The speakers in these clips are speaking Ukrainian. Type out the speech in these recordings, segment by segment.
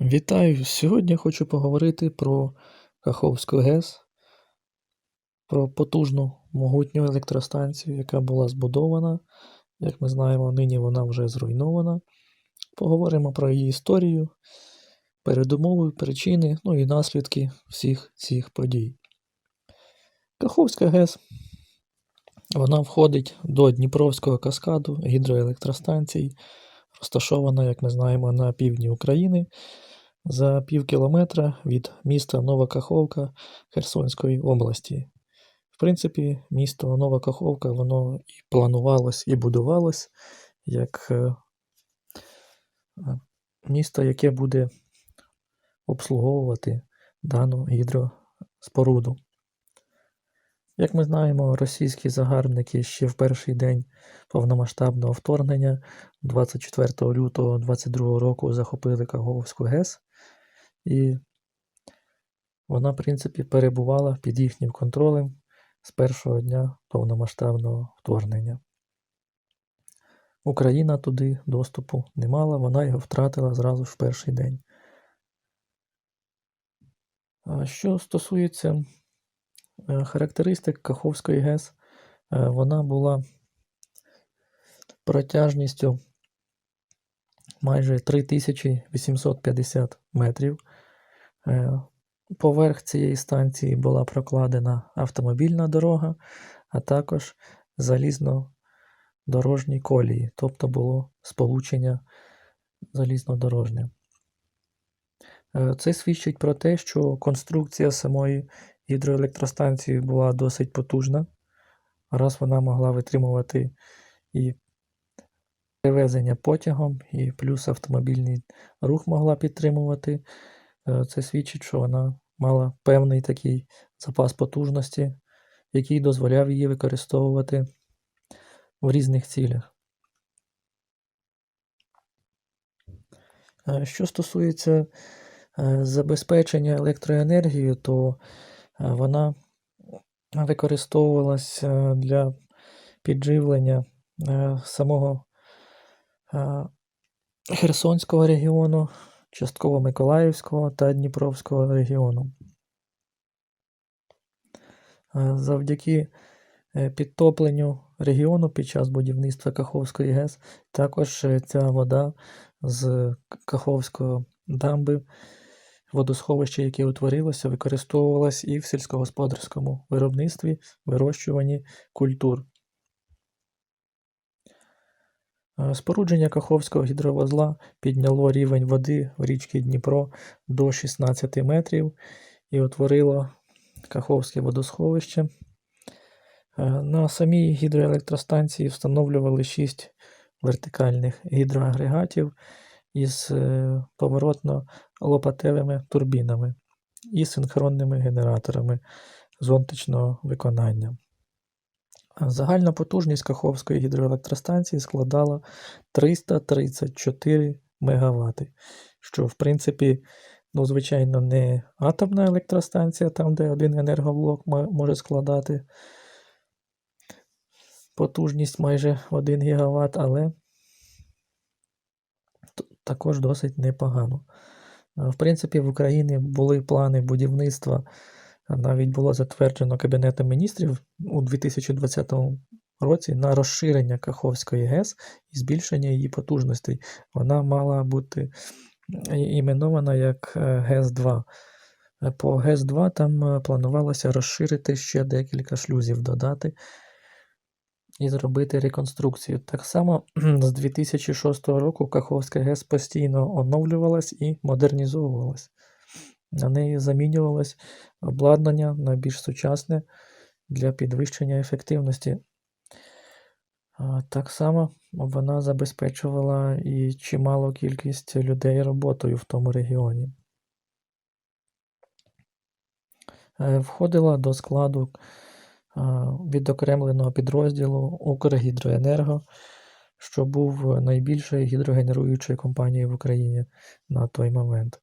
Вітаю! Сьогодні хочу поговорити про Каховську ГЕС, про потужну могутню електростанцію, яка була збудована. Як ми знаємо, нині вона вже зруйнована. Поговоримо про її історію, передумови, причини, ну і наслідки всіх цих подій. Каховська ГЕС вона входить до Дніпровського каскаду гідроелектростанцій, розташована, як ми знаємо, на півдні України за пів кілометра від міста Нова Каховка Херсонської області. В принципі, місто Нова Каховка воно і планувалось, і будувалось як е, місто, яке буде обслуговувати дану гідроспоруду. Як ми знаємо, російські загарбники ще в перший день повномасштабного вторгнення 24 лютого 2022 року захопили Каховську ГЕС, і вона, в принципі, перебувала під їхнім контролем з першого дня повномасштабного вторгнення. Україна туди доступу не мала, вона його втратила зразу в перший день. Що стосується характеристик Каховської ГЕС, е, вона була протяжністю майже 3850 метрів. Е, Поверх цієї станції була прокладена автомобільна дорога, а також залізнодорожні колії, тобто було сполучення залізнодорожнє. Е, Це свідчить про те, що конструкція самої гідроелектростанції була досить потужна, раз вона могла витримувати і перевезення потягом, і плюс автомобільний рух могла підтримувати. Е, Це свідчить, що вона мала певний такий запас потужності, який дозволяв її використовувати в різних цілях. Е, Що стосується е, забезпечення електроенергією, то вона використовувалася для підживлення е, самого е, Херсонського регіону, частково Миколаївського та Дніпровського регіону. Е, Завдяки е, підтопленню регіону під час будівництва Каховської ГЕС також е, ця вода з Каховської дамби, водосховище, яке утворилося, використовувалось і в сільськогосподарському виробництві, вирощуванні культур. Е, Спорудження Каховського гідровозла підняло рівень води в річці Дніпро до 16 метрів і утворило Каховське водосховище. Е, На самій гідроелектростанції встановлювали 6 вертикальних гідроагрегатів із е, поворотно-лопатевими турбінами і синхронними генераторами зонтичного виконання. Загальна потужність Каховської гідроелектростанції складала 334 МВт, що, в принципі, ну, звичайно, не атомна електростанція, там, де один енергоблок може складати потужність майже 1 ГВт, але також досить непогано. В принципі, в Україні були плани будівництва, навіть було затверджено Кабінетом міністрів у 2020 році на розширення Каховської ГЕС і збільшення її потужностей. Вона мала бути іменована як е, ГЕС-2. Е, По ГЕС-2 там е, планувалося розширити ще декілька шлюзів, додати і зробити реконструкцію. Так само з 2006 року Каховська ГЕС постійно оновлювалась і модернізовувалась. На неї замінювалось обладнання на більш сучасне для підвищення ефективності. Так само вона забезпечувала і чималу кількість людей роботою в тому регіоні. Е, Входила до складу відокремленого підрозділу Укргідроенерго, що був найбільшою гідрогенеруючою компанією в Україні на той момент.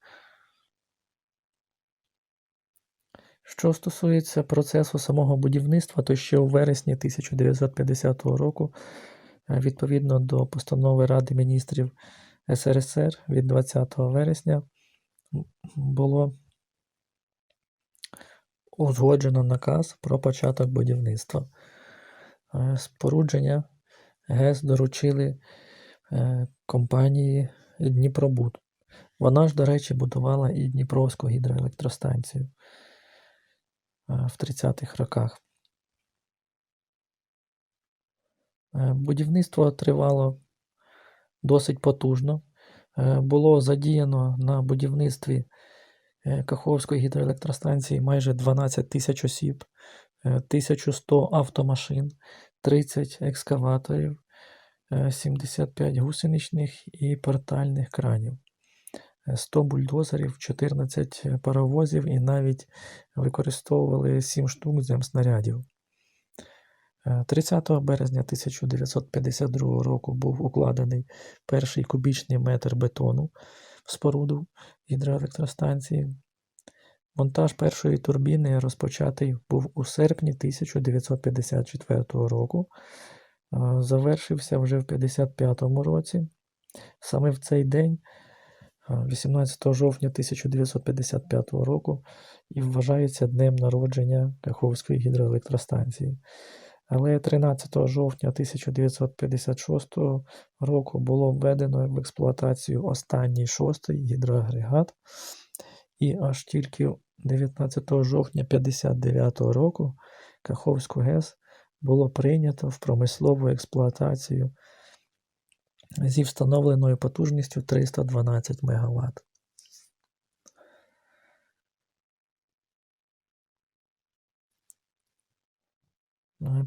Що стосується процесу самого будівництва, то ще у вересні 1950 року, е, відповідно до постанови Ради міністрів СРСР від 20 вересня було узгоджено наказ про початок будівництва. Е, Спорудження ГЕС доручили е, компанії Дніпробуд. Вона ж, до речі, будувала і Дніпровську гідроелектростанцію е, в 30-х роках. Будівництво тривало досить потужно. Було задіяно на будівництві Каховської гідроелектростанції майже 12 тисяч осіб, е, 1100 автомашин, 30 екскаваторів, е, 75 гусеничних і портальних кранів, е, 100 бульдозерів, 14 паровозів і навіть використовували 7 штук земснарядів. Е, 30 березня 1952 року був укладений перший кубічний метр бетону в споруду гідроелектростанції. Монтаж першої турбіни розпочатий був у серпні 1954 року. Завершився вже в 1955 році. Саме в цей день, е, 18 жовтня 1955 року, і вважається днем народження Каховської гідроелектростанції. Але 13 жовтня 1956 року було введено в експлуатацію останній шостий гідроагрегат, і аж тільки 19 жовтня 1959 року Каховську ГЕС було прийнято в промислову експлуатацію зі встановленою потужністю 312 МВт.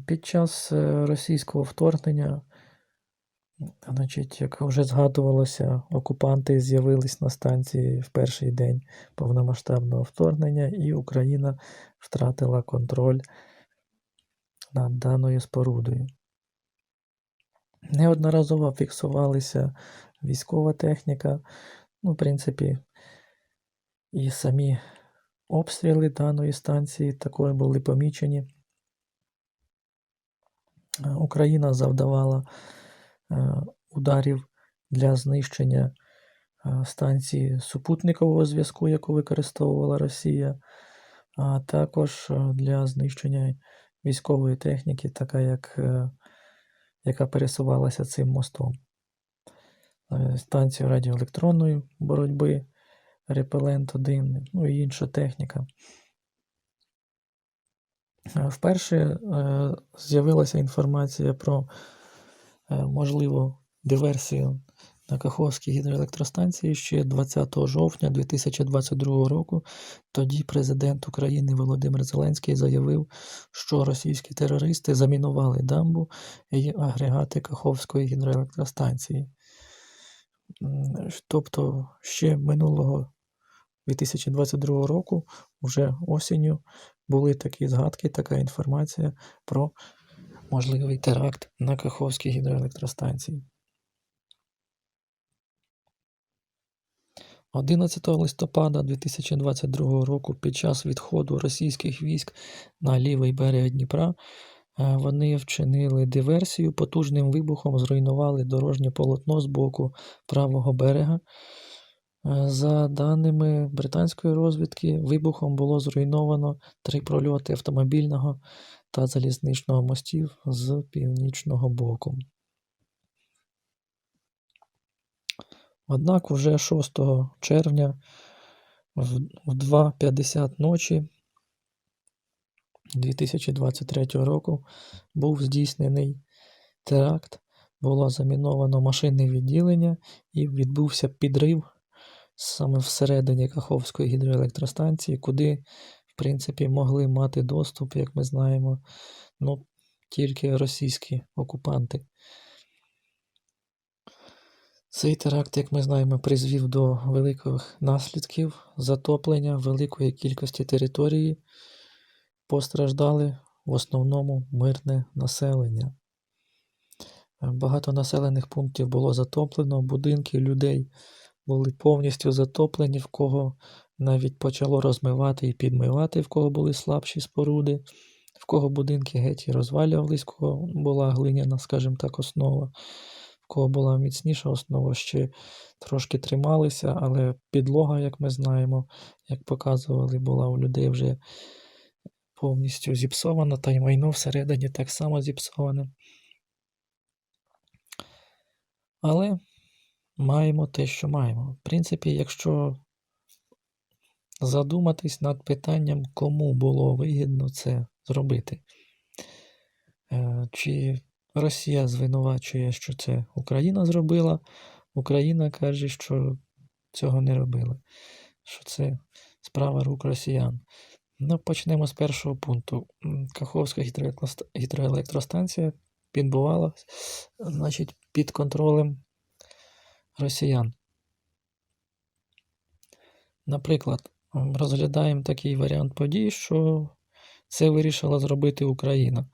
Під час е, російського вторгнення, значить, як вже згадувалося, окупанти з'явились на станції в перший день повномасштабного вторгнення, і Україна втратила контроль над даною спорудою. Неодноразово фіксувалися військова техніка, ну, в принципі, і самі обстріли даної станції також були помічені. Україна завдавала е, ударів для знищення е, станції супутникового зв'язку, яку використовувала Росія, а також е, для знищення військової техніки, така як, яка пересувалася цим мостом. Станцію радіоелектронної боротьби, Репелент 1, ну і інша техніка. Е, Вперше е, з'явилася інформація про е, можливу диверсію на Каховській гідроелектростанції ще 20 жовтня 2022 року. Тоді президент України Володимир Зеленський заявив, що російські терористи замінували дамбу і агрегати Каховської гідроелектростанції. Тобто ще минулого 2022 року, вже осінню, були такі згадки, така інформація про можливий теракт на Каховській гідроелектростанції. 11 листопада 2022 року під час відходу російських військ на лівий берег Дніпра е, вони вчинили диверсію, потужним вибухом зруйнували дорожнє полотно з боку правого берега. Е, За даними британської розвідки, вибухом було зруйновано три прольоти автомобільного та залізничного мостів з північного боку. Однак уже 6 червня в в 2.50 ночі 2023 року був здійснений теракт, було заміновано машинне відділення і відбувся підрив саме всередині Каховської гідроелектростанції, куди, в принципі, могли мати доступ, як ми знаємо, ну, тільки російські окупанти. Цей теракт, як ми знаємо, призвів до великих наслідків затоплення великої кількості території. Постраждали в основному мирне населення. Багато населених пунктів було затоплено, будинки людей були повністю затоплені, в кого навіть почало розмивати і підмивати, в кого були слабші споруди, в кого будинки геть і розвалювались, в кого була глиняна, скажімо так, основа, в кого була міцніша основа, ще трошки трималися, але підлога, як ми знаємо, як показували, була у людей вже повністю зіпсована, та й майно всередині так само зіпсоване. Але маємо те, що маємо. В принципі, якщо задуматись над питанням, кому було вигідно це зробити. Е, Чи Росія звинувачує, що це Україна зробила, Україна каже, що цього не робили, що це справа рук росіян. Ну, почнемо з першого пункту. Каховська гідроелектростанція підбувала значить, під контролем росіян. Наприклад, розглядаємо такий варіант подій, що це вирішила зробити Україна.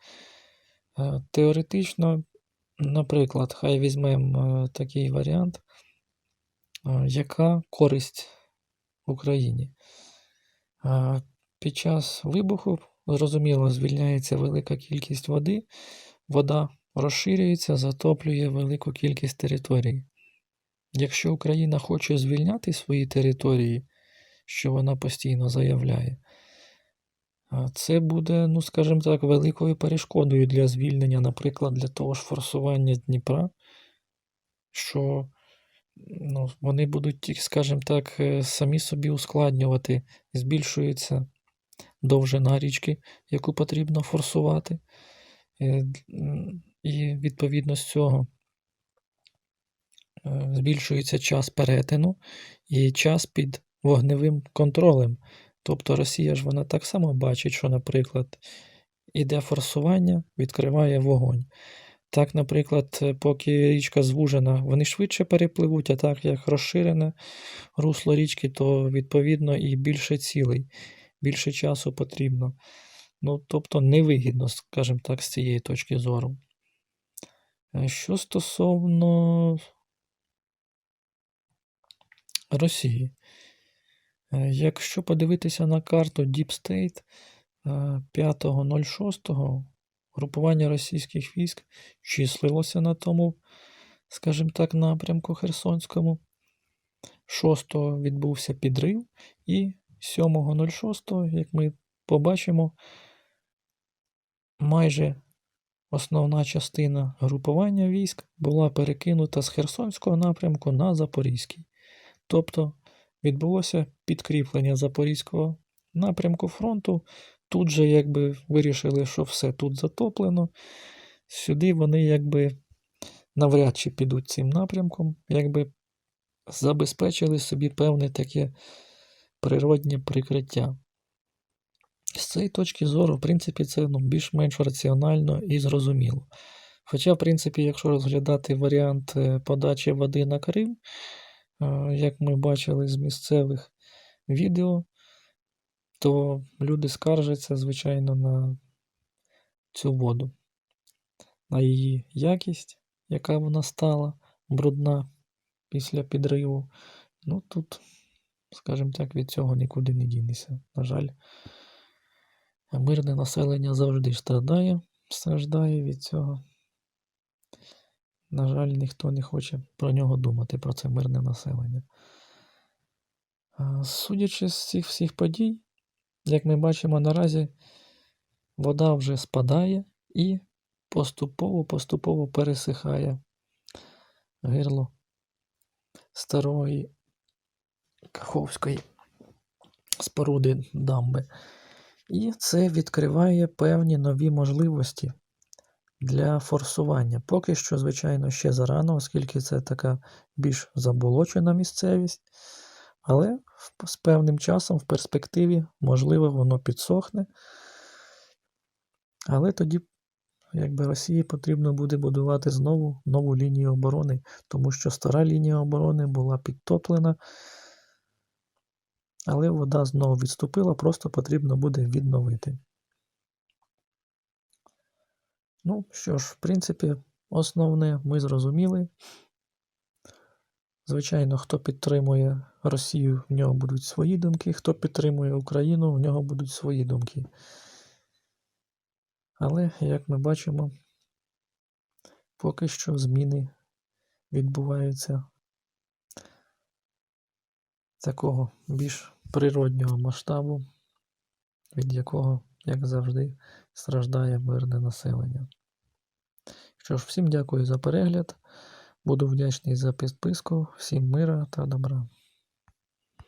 Е, Теоретично, наприклад, хай візьмемо е, такий варіант, е, яка користь Україні. Під час вибуху, зрозуміло, звільняється велика кількість води, вода розширюється, затоплює велику кількість територій. Якщо Україна хоче звільняти свої території, що вона постійно заявляє, це буде, ну скажімо так, великою перешкодою для звільнення, наприклад, для того ж форсування Дніпра, що ну, вони будуть, скажімо так, е, самі собі ускладнювати, збільшується довжина річки, яку потрібно форсувати. Е, І відповідно з цього збільшується час перетину і час під вогневим контролем. Тобто Росія ж вона так само бачить, що, наприклад, іде форсування, відкриває вогонь. Так, наприклад, е, поки річка звужена, вони швидше перепливуть, а так як розширене русло річки, то відповідно і більше цілей, більше часу потрібно. Ну, тобто невигідно, скажімо так, з цієї точки зору. Е, Що стосовно Росії, Е, якщо подивитися на карту Deep State е, 5.06, групування російських військ числилося на тому, скажімо так, напрямку Херсонському. 6-го відбувся підрив, і 7.06, як ми побачимо, майже основна частина групування військ була перекинута з Херсонського напрямку на Запорізький. Тобто відбулося підкріплення Запорізького напрямку фронту. Тут же якби вирішили, що все тут затоплено. Сюди вони якби навряд чи підуть цим напрямком, якби забезпечили собі певне таке природнє прикриття. З цієї точки зору, в принципі, це ну, більш-менш раціонально і зрозуміло. Хоча, в принципі, якщо розглядати варіант е, подачі води на Крим, як ми бачили з місцевих відео, то люди скаржаться, звичайно, на цю воду, на її якість, яка вона стала брудна після підриву. Ну тут, скажімо так, від цього нікуди не дінешся. На жаль, мирне населення завжди страдає, страждає від цього. На жаль, ніхто не хоче про нього думати, про це мирне населення. Судячи з цих всіх подій, як ми бачимо наразі, вода вже спадає і поступово-поступово пересихає гирло старої Каховської споруди дамби. І це відкриває певні нові можливості для форсування. Поки що, звичайно, ще зарано, оскільки це така більш заболочена місцевість. Але з певним часом, в перспективі, можливо, воно підсохне. Але тоді, якби Росії потрібно буде будувати знову нову лінію оборони, тому що стара лінія оборони була підтоплена, але вода знову відступила, просто потрібно буде відновити. Ну що ж, в принципі, основне ми зрозуміли. Звичайно, хто підтримує Росію, в нього будуть свої думки, хто підтримує Україну, в нього будуть свої думки. Але, як ми бачимо, поки що зміни відбуваються такого більш природнього масштабу, від якого, як завжди, страждає мирне населення. Що ж, всім дякую за перегляд. Буду вдячний за підписку. Всім мира та добра.